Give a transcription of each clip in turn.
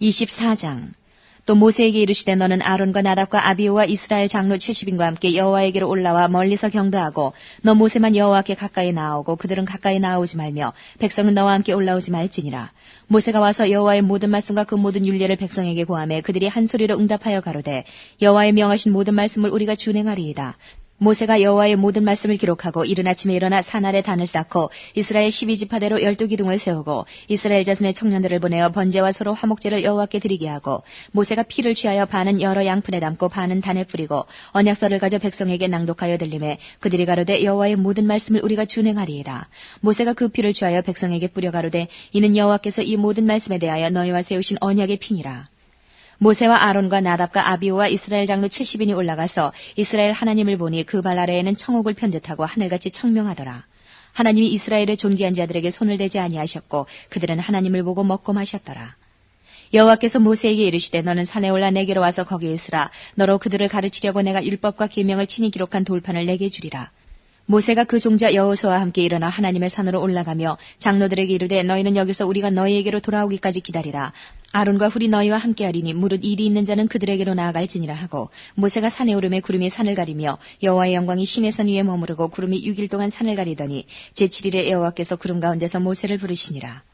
24장. 또 모세에게 이르시되 너는 아론과 나답과 아비오와 이스라엘 장로 70인과 함께 여호와에게로 올라와 멀리서 경배하고 너 모세만 여호와께 가까이 나아오고 그들은 가까이 나아오지 말며 백성은 너와 함께 올라오지 말지니라. 모세가 와서 여호와의 모든 말씀과 그 모든 윤례를 백성에게 고하매 그들이 한 소리로 응답하여 가로되 여호와의 명하신 모든 말씀을 우리가 준행하리이다 모세가 여호와의 모든 말씀을 기록하고 이른 아침에 일어나 산 아래 단을 쌓고 이스라엘 12지파대로 열두 기둥을 세우고 이스라엘 자손의 청년들을 보내어 번제와 서로 화목제를 여호와께 드리게 하고 모세가 피를 취하여 반은 여러 양푼에 담고 반은 단에 뿌리고 언약서를 가져 백성에게 낭독하여 들림에 그들이 가로되 여호와의 모든 말씀을 우리가 준행하리이다. 모세가 그 피를 취하여 백성에게 뿌려 가로되 이는 여호와께서 이 모든 말씀에 대하여 너희와 세우신 언약의 피니라. 모세와 아론과 나답과 아비오와 이스라엘 장로 70인이 올라가서 이스라엘 하나님을 보니 그 발 아래에는 청옥을 편듯하고 하늘같이 청명하더라. 하나님이 이스라엘의 존귀한 자들에게 손을 대지 아니하셨고 그들은 하나님을 보고 먹고 마셨더라. 여호와께서 모세에게 이르시되 너는 산에 올라 내게로 와서 거기에 있으라 너로 그들을 가르치려고 내가 율법과 계명을 친히 기록한 돌판을 내게 주리라. 모세가 그 종자 여호수아와 함께 일어나 하나님의 산으로 올라가며 장로들에게 이르되 너희는 여기서 우리가 너희에게로 돌아오기까지 기다리라. 아론과 훌이 너희와 함께하리니 무릇 일이 있는 자는 그들에게로 나아갈지니라 하고 모세가 산에 오름에 구름이 산을 가리며 여호와의 영광이 신의 산 위에 머무르고 구름이 6일 동안 산을 가리더니 제7일에 여호와께서 구름 가운데서 모세를 부르시니라.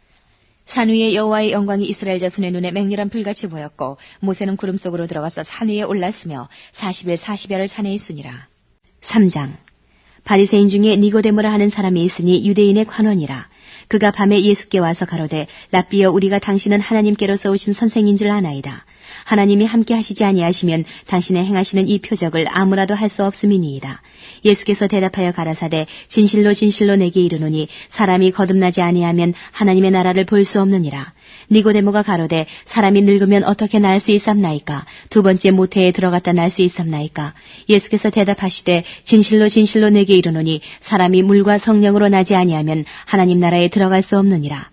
산 위에 여호와의 영광이 이스라엘 자손의 눈에 맹렬한 불같이 보였고 모세는 구름 속으로 들어가서 산 위에 올랐으며 40일 40여를 산에 있으니라. 3장 바리새인 중에 니고데모라 하는 사람이 있으니 유대인의 관원이라. 그가 밤에 예수께 와서 가로되 라비여 우리가 당신은 하나님께로서 오신 선생인 줄 아나이다. 하나님이 함께 하시지 아니하시면 당신의 행하시는 이 표적을 아무라도 할 수 없음이니이다. 예수께서 대답하여 가라사대 진실로 진실로 내게 이르노니 사람이 거듭나지 아니하면 하나님의 나라를 볼 수 없느니라. 니고데모가 가로되 사람이 늙으면 어떻게 날 수 있삼나이까 두 번째 모태에 들어갔다 날 수 있삼나이까 예수께서 대답하시되 진실로 진실로 내게 이르노니 사람이 물과 성령으로 나지 아니하면 하나님 나라에 들어갈 수 없느니라.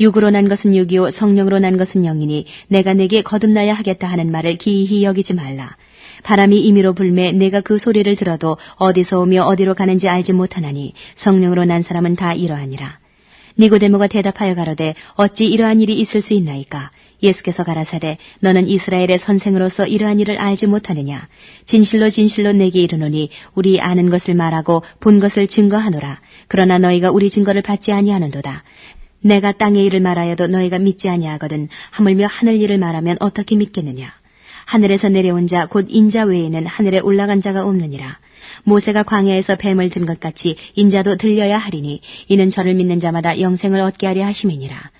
육으로 난 것은 육이요 성령으로 난 것은 영이니 내가 내게 거듭나야 하겠다 하는 말을 기이히 여기지 말라. 바람이 임의로 불매 내가 그 소리를 들어도 어디서 오며 어디로 가는지 알지 못하나니 성령으로 난 사람은 다 이러하니라. 니고데모가 대답하여 가로되 어찌 이러한 일이 있을 수 있나이까? 예수께서 가라사대 너는 이스라엘의 선생으로서 이러한 일을 알지 못하느냐? 진실로 진실로 내게 이르노니 우리 아는 것을 말하고 본 것을 증거하노라. 그러나 너희가 우리 증거를 받지 아니하는도다. 내가 땅의 일을 말하여도 너희가 믿지 아니하거든 하물며 하늘 일을 말하면 어떻게 믿겠느냐? 하늘에서 내려온 자 곧 인자 외에는 하늘에 올라간 자가 없느니라. 모세가 광야에서 뱀을 든 것 같이 인자도 들려야 하리니 이는 저를 믿는 자마다 영생을 얻게 하려 하심이니라.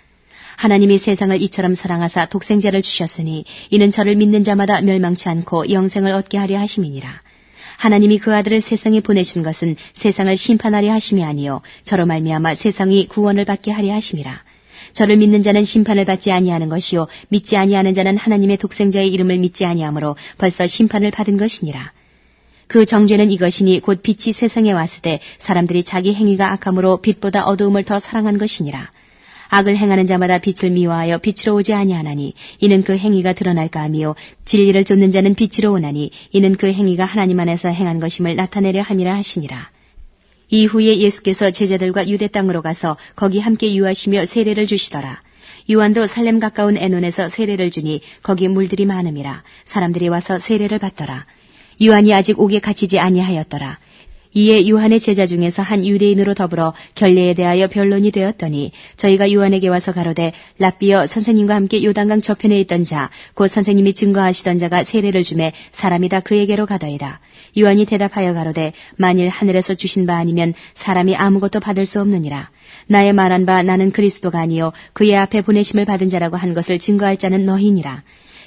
하나님이 세상을 이처럼 사랑하사 독생자를 주셨으니 이는 저를 믿는 자마다 멸망치 않고 영생을 얻게 하려 하심이니라. 하나님이 그 아들을 세상에 보내신 것은 세상을 심판하려 하심이 아니요 저로 말미암아 세상이 구원을 받게 하려 하심이라. 저를 믿는 자는 심판을 받지 아니하는 것이요 믿지 아니하는 자는 하나님의 독생자의 이름을 믿지 아니하므로 벌써 심판을 받은 것이니라. 그 정죄는 이것이니 곧 빛이 세상에 때 사람들이 자기 행위가 악함으로 빛보다 어두움을 더 사랑한 것이니라. 악을 행하는 자마다 빛을 미워하여 빛으로 오지 아니하나니 이는 그 행위가 드러날까 하미요 진리를 쫓는 자는 빛으로 오나니 이는 그 행위가 하나님 안에서 행한 것임을 나타내려 함이라 하시니라. 이후에 예수께서 제자들과 유대 땅으로 가서 거기 함께 유하시며 세례를 주시더라. 요한도 살렘 가까운 에논에서 세례를 주니 거기 물들이 많음이라 사람들이 와서 세례를 받더라. 요한이 아직 옥에 갇히지 아니하였더라. 이에 요한의 제자 중에서 한 유대인으로 더불어 결례에 대하여 변론이 되었더니 저희가 요한에게 와서 가로되 라비어 선생님과 함께 요단강 저편에 있던 자 곧 선생님이 증거하시던 자가 세례를 주매 사람이 다 그에게로 가더이다. 요한이 대답하여 가로되 만일 하늘에서 주신 바 아니면 사람이 아무것도 받을 수 없느니라. 나의 말한 바 나는 그리스도가 아니요 그의 앞에 보내심을 받은 자라고 한 것을 증거할 자는 너희니라.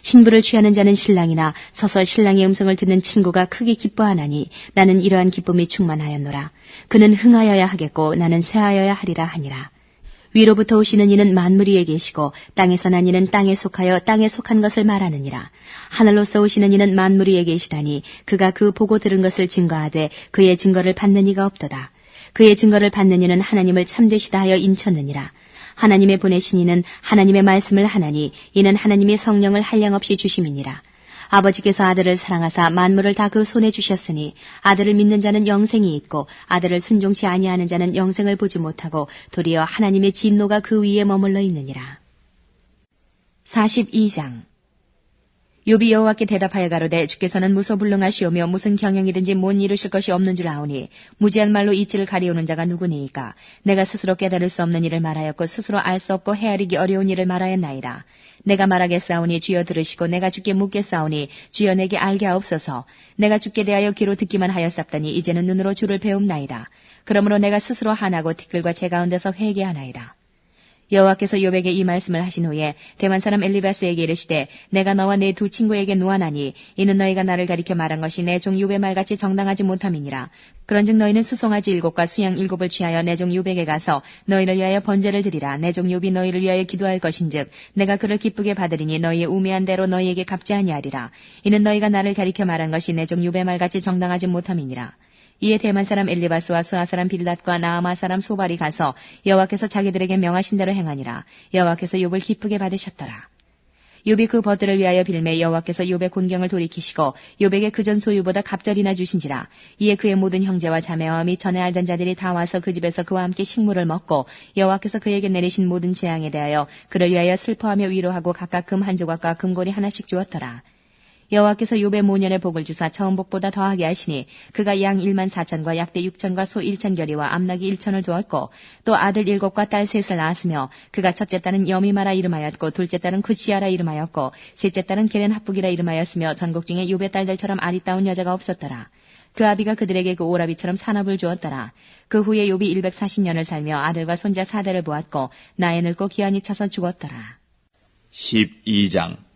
신부를 취하는 자는 신랑이나 서서 신랑의 음성을 듣는 친구가 크게 기뻐하나니 나는 이러한 기쁨이 충만하였노라. 그는 흥하여야 하겠고 나는 쇠하여야 하리라 하니라. 위로부터 오시는 이는 만물 위에 계시고 땅에서 난 이는 땅에 속하여 땅에 속한 것을 말하느니라. 하늘로서 오시는 이는 만물 위에 계시다니 그가 그 보고 들은 것을 증거하되 그의 증거를 받는 이가 없도다. 그의 증거를 받는 이는 하나님을 참되시다 하여 인쳤느니라. 하나님의 보내신 이는 하나님의 말씀을 하나니 이는 하나님의 성령을 한량없이 주심이니라. 아버지께서 아들을 사랑하사 만물을 다 그 손에 주셨으니 아들을 믿는 자는 영생이 있고 아들을 순종치 아니하는 자는 영생을 보지 못하고 도리어 하나님의 진노가 그 위에 머물러 있느니라. 42장 욥이 여호와께 대답하여 가로되 주께서는 무소불능하시오며 무슨 경영이든지 못 이루실 것이 없는 줄 아오니 무지한 말로 이치를 가리우는 자가 누구니이까? 내가 스스로 깨달을 수 없는 일을 말하였고 스스로 알 수 없고 헤아리기 어려운 일을 말하였나이다. 내가 말하겠사오니 주여 들으시고 내가 주께 묻겠사오니 주여 내게 알게 하옵소서. 내가 주께 대하여 귀로 듣기만 하였사더니 이제는 눈으로 주를 배움나이다. 그러므로 내가 스스로 하나고 티끌과 제 가운데서 회개하나이다 여호와께서 욥에게 이 말씀을 하신 후에 대만 사람 엘리바스에게 이르시되 내가 너와 내 두 친구에게 노하나니 이는 너희가 나를 가리켜 말한 것이 내종 욥의 말같이 정당하지 못함이니라. 그런즉 너희는 수송아지 일곱과 수양 일곱을 취하여 내종 욥에게 가서 너희를 위하여 번제를 드리라. 내종 욥이 너희를 위하여 기도할 것인즉 내가 그를 기쁘게 받으리니 너희의 우매한 대로 너희에게 갚지 아니하리라. 이는 너희가 나를 가리켜 말한 것이 내종 욥의 말같이 정당하지 못함이니라 이에 대만 사람 엘리바스와 수아 사람 빌닷과 나아마 사람 소발이 가서 여호와께서 자기들에게 명하신 대로 행하니라. 여호와께서 욥을 기쁘게 받으셨더라. 욥이 그 벗들을 위하여 빌매 여호와께서 욥의 곤경을 돌이키시고 욥에게 그전 소유보다 갑절이나 주신지라. 이에 그의 모든 형제와 자매와 및 전에 알던 자들이 다 와서 그 집에서 그와 함께 식물을 먹고 여호와께서 그에게 내리신 모든 재앙에 대하여 그를 위하여 슬퍼하며 위로하고 각각 금 한 조각과 금고리 하나씩 주었더라. 여호와께서 욥의 모년의 복을 주사 처음 복보다 더하게 하시니 그가 양 1만 4천과 약대 6천과 소 1천 결이와 암나기 1천을 두었고 또 아들 일곱과 딸 셋을 낳았으며 그가 첫째 딸은 여미마라 이름하였고 둘째 딸은 구시아라 이름하였고 셋째 딸은 게렌 합북이라 이름하였으며 전국 중에 욥의 딸들처럼 아리따운 여자가 없었더라. 그 아비가 그들에게 그 오라비처럼 산업을 주었더라. 그 후에 욥이 140년을 살며 아들과 손자 사대를 보았고 나이 늙고 기한이 차서 죽었더라. 12장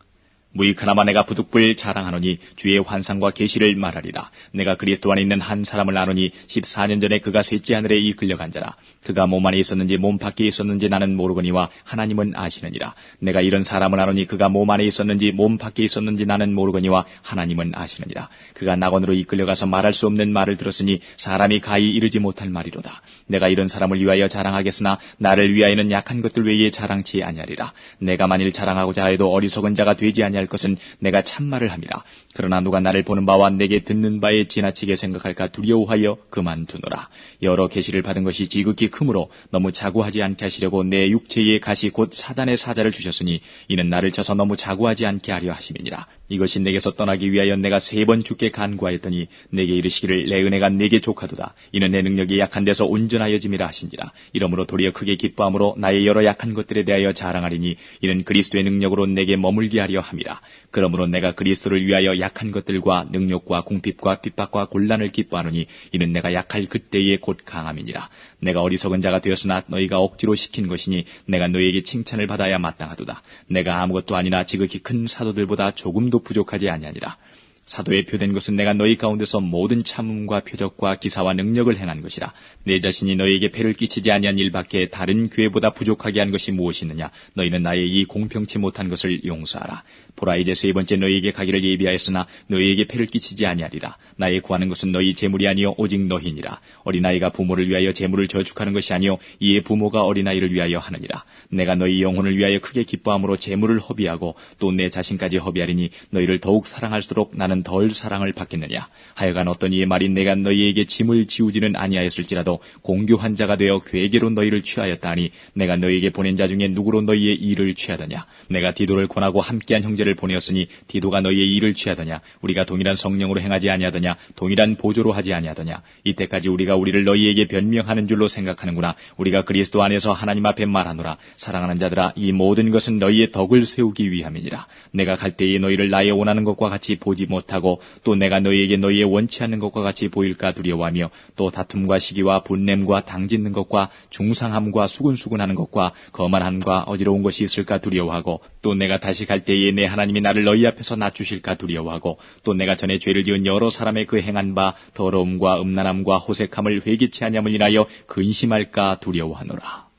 무익하나마 내가 부득불 자랑하노니 주의 환상과 계시를 말하리라. 내가 그리스도 안에 있는 한 사람을 아노니 14년 전에 그가 셋째 하늘에 이끌려간 자라. 그가 몸 안에 있었는지 몸 밖에 있었는지 나는 모르거니와 하나님은 아시느니라. 내가 이런 사람을 아노니 그가 몸 안에 있었는지 몸 밖에 있었는지 나는 모르거니와 하나님은 아시느니라. 그가 낙원으로 이끌려가서 말할 수 없는 말을 들었으니 사람이 가히 이르지 못할 말이로다. 내가 이런 사람을 위하여 자랑하겠으나 나를 위하여는 약한 것들 외에 자랑치 아니하리라. 내가 만일 자랑하고자 해도 어리석은 자가 되지 아니 할 것은 내가 참말을 함이라. 그러나 누가 나를 보는 바와 내게 듣는 바에 지나치게 생각할까 두려워하여 그만두노라. 여러 계시를 받은 것이 지극히 크므로 너무 자고하지 않게 하시려고 내 육체의 가시 곧 사단의 사자를 주셨으니 이는 나를 쳐서 너무 자고하지 않게 하려 하심이니라. 이것이 내게서 떠나기 위하여 내가 세번 죽게 간구하였더니 내게 이르시기를 내 은혜가 내게 족하도다. 이는 내 능력이 약한 데서 온전하여짐이라 하신지라. 이러므로 도리어 크게 기뻐함으로 나의 여러 약한 것들에 대하여 자랑하리니 이는 그리스도의 능력으로 내게 머물게 하려 함이라. 그러므로 내가 그리스도를 위하여 약한 것들과 능력과 궁핍과 핍박과 곤란을 기뻐하노니 이는 내가 약할 그때에 곧 강함이니라. 내가 어리석은 자가 되었으나 너희가 억지로 시킨 것이니 내가 너희에게 칭찬을 받아야 마땅하도다. 내가 아무것도 아니나 지극히 큰 사도들보다 조금도 부족하지 아니하니라. 사도의 표된 것은 내가 너희 가운데서 모든 참음과 표적과 기사와 능력을 행한 것이라. 내 자신이 너희에게 배를 끼치지 아니한 일밖에 다른 교회보다 부족하게 한 것이 무엇이느냐? 너희는 나의 이 공평치 못한 것을 용서하라. 보라 이제 세 번째 너희에게 가기를 예비하였으나 너희에게 배를 끼치지 아니하리라. 나의 구하는 것은 너희 재물이 아니요 오직 너희니라. 어린아이가 부모를 위하여 재물을 저축하는 것이 아니요 이에 부모가 어린아이를 위하여 하느니라. 내가 너희 영혼을 위하여 크게 기뻐함으로 재물을 허비하고 또 내 자신까지 허비하리니 너희를 더욱 사랑할수록 나는 덜 사랑을 받겠느냐. 하여간 어떤 이의 말이 내가 너희에게 짐을 지우지는 아니하였을지라도 공교한 자가 되어 괴계로 너희를 취하였다 하니 내가 너희에게 보낸 자 중에 누구로 너희의 일을 취하더냐. 내가 디도를 권하고 함께한 형제를 보내었으니 디도가 너희의 일을 취하더냐. 우리가 동일한 성령으로 행하지 아니하더냐. 동일한 보조로 하지 아니하더냐. 이때까지 우리가 우리를 너희에게 변명하는 줄로 생각하는구나. 우리가 그리스도 안에서 하나님 앞에 말하노라. 사랑하는 자들아 이 모든 것은 너희의 덕을 세우기 위함이니라. 내가 갈 때에 너희를 나의 원하는 것과 같이 보지 못하고 또 내가 너희에게 너희의 원치 않는 것과 같이 보일까 두려워하며 또 다툼과 시기와 분냄과 당짓는 것과 중상함과 수근수근하는 것과 거만함과 어지러운 것이 있을까 두려워하고 또 내가 다시 갈 때에 내 하나님이 나를 너희 앞에서 낮추실까 두려워하고 또 내가 전에 죄를 지은 여러 사람의 그 행한 바 더러움과 음란함과 호색함을 회개치 아니함을 인하여 근심할까 두려워하노라.